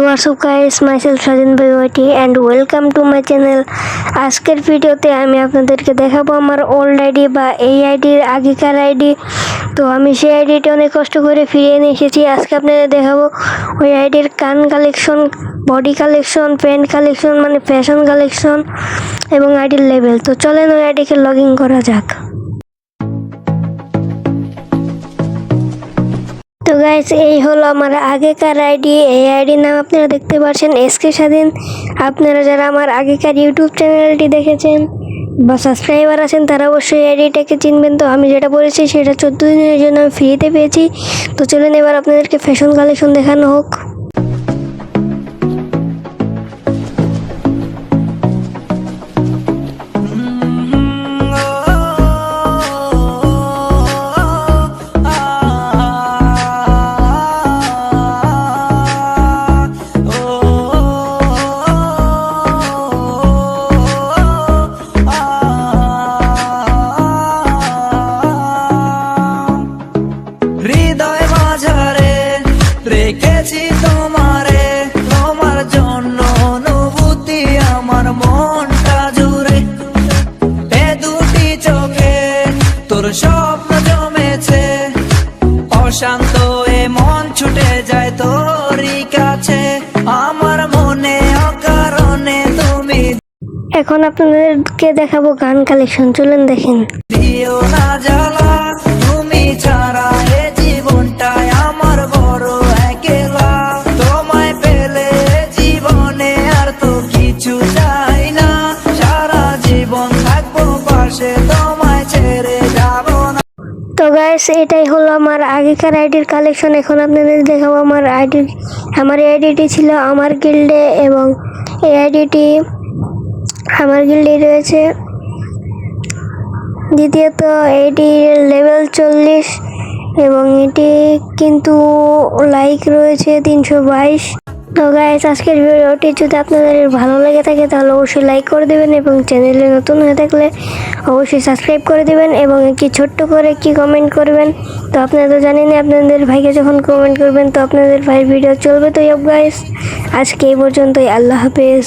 What's up guys myself Swadhin ভাইওয়াটি and welcome to my channel আজকের ভিডিওতে আমি আপনাদেরকে দেখাবো আমার ওল্ড আইডি বা এই আইডির আগেকার আইডি তো আমি সেই আইডিটা অনেক কষ্ট করে ফিরিয়ে নিয়ে এসেছি। আজকে আপনাদের দেখাবো ওই আইডির কান collection body collection pant collection মানে ফ্যাশন কালেকশন এবং আইডির লেভেল তো চলেন ওই আইডিকে লগ ইন করা যাক। গাইস এই হলো আমার আগেকার আইডি এই আইডির নাম আপনারা দেখতে পাচ্ছেন এসকে স্বাধীন আপনারা যারা আমার আগেকার ইউটিউব চ্যানেলটি দেখেছেন বা সাবস্ক্রাইবার আছেন, তারা অবশ্যই আইডিটাকে চিনবেন। তো আমি যেটা বলেছি, সেটা চোদ্দ দিনের জন্য আমি ফ্রিতে পেয়েছি। তো চলুন এবার আপনাদেরকে ফ্যাশন কালেকশন দেখানো হোক। স্বপ্ন জমেছে। অশান্ত এ মন ছুটে যায় তোরই কাছে। আমার মনে অকারণে তুমি এখন আপনাদেরকে দেখাবো গান কালেকশন চলুন দেখেন। দিও না জ্বালা তুমি ছাড়া তো গাইস এটাই হলো আমার আগেকার আইডির কালেকশন এখন আপনাদের দেখাবো আমার আইডি আমার আইডিটি ছিল আমার গিল্ডে এবং এই আইডিটি আমার গিল্ডে রয়েছে। দ্বিতীয়ত এটির লেভেল চল্লিশ এবং এটি কিন্তু লাইক রয়েছে তিনশো বাইশ। তো গাইজ আজকের ভিডিওটি যদি আপনাদের ভালো লেগে থাকে, তাহলে অবশ্যই লাইক করে দেবেন এবং চ্যানেলে নতুন হয়ে থাকলে অবশ্যই সাবস্ক্রাইব করে দেবেন এবং একটি ছোট্ট করে কি কমেন্ট করবেন। তো আপনারা তো জানেনই, আপনাদের ভাইকে যখন কমেন্ট করবেন, তো আপনাদের ভাইয়ের ভিডিও চলবে তো ইয়ব গাইজ আজকে এই পর্যন্তই, আল্লাহ হাফেজ।